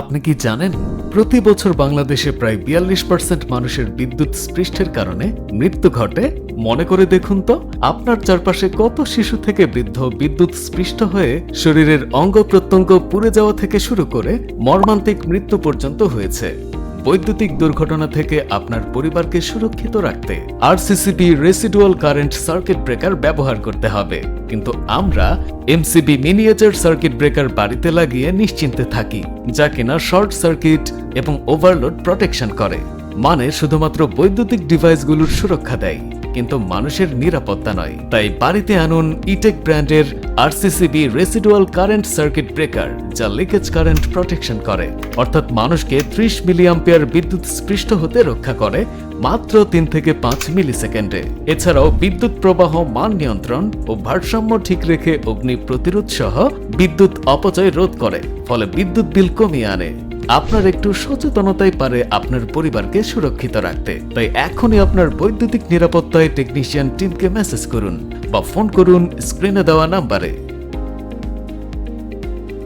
আপনি কি জানেন, প্রতি বছর বাংলাদেশে প্রায় বিয়াল্লিশ পার্সেন্ট মানুষের বিদ্যুৎ স্পৃষ্টের কারণে মৃত্যু ঘটে? মনে করে দেখুন তো, আপনার চারপাশে কত শিশু থেকে বৃদ্ধ বিদ্যুৎ স্পৃষ্ট হয়ে শরীরের অঙ্গ প্রত্যঙ্গ পুড়ে যাওয়া থেকে শুরু করে মর্মান্তিক মৃত্যু পর্যন্ত হয়েছে। বৈদ্যুতিক দুর্ঘটনা থেকে আপনার পরিবারকে সুরক্ষিত রাখতে RCCB residual current circuit breaker ব্যবহার করতে হবে। কিন্তু আমরা এমসিবি মিনিয়েচার সার্কিট ব্রেকার বাড়িতে লাগিয়ে নিশ্চিন্তে থাকি, যা কিনা শর্ট সার্কিট এবং ওভারলোড প্রোটেকশন করে। মানে শুধুমাত্র বৈদ্যুতিক ডিভাইসগুলোর সুরক্ষা দেয়, কিন্তু মানুষের নিরাপত্তা নয়। তাই বাড়িতে আনুন ইটেক ব্র্যান্ডের RCCB residual current circuit breaker যা লিকেজ কারেন্ট প্রোটেকশন করে। অর্থাৎ মানুষকে ত্রিশ মিলিয়াম্পিয়ার বিদ্যুৎ স্পৃষ্ট হতে রক্ষা করে মাত্র তিন থেকে পাঁচ মিলি সেকেন্ডে এছাড়াও বিদ্যুৎ প্রবাহ মান নিয়ন্ত্রণ ও ভারসাম্য ঠিক রেখে অগ্নি প্রতিরোধ সহ বিদ্যুৎ অপচয় রোধ করে, ফলে বিদ্যুৎ বিল কমিয়ে আনে। আপনার একটু সচেতনতাই পারে আপনার পরিবারকে সুরক্ষিত রাখতে। তাই এখনই আপনার বৈদ্যুতিক নিরাপত্তায় টেকনিশিয়ান টিমকে মেসেজ করুন বা ফোন করুন স্ক্রিনে দেওয়া নাম্বারে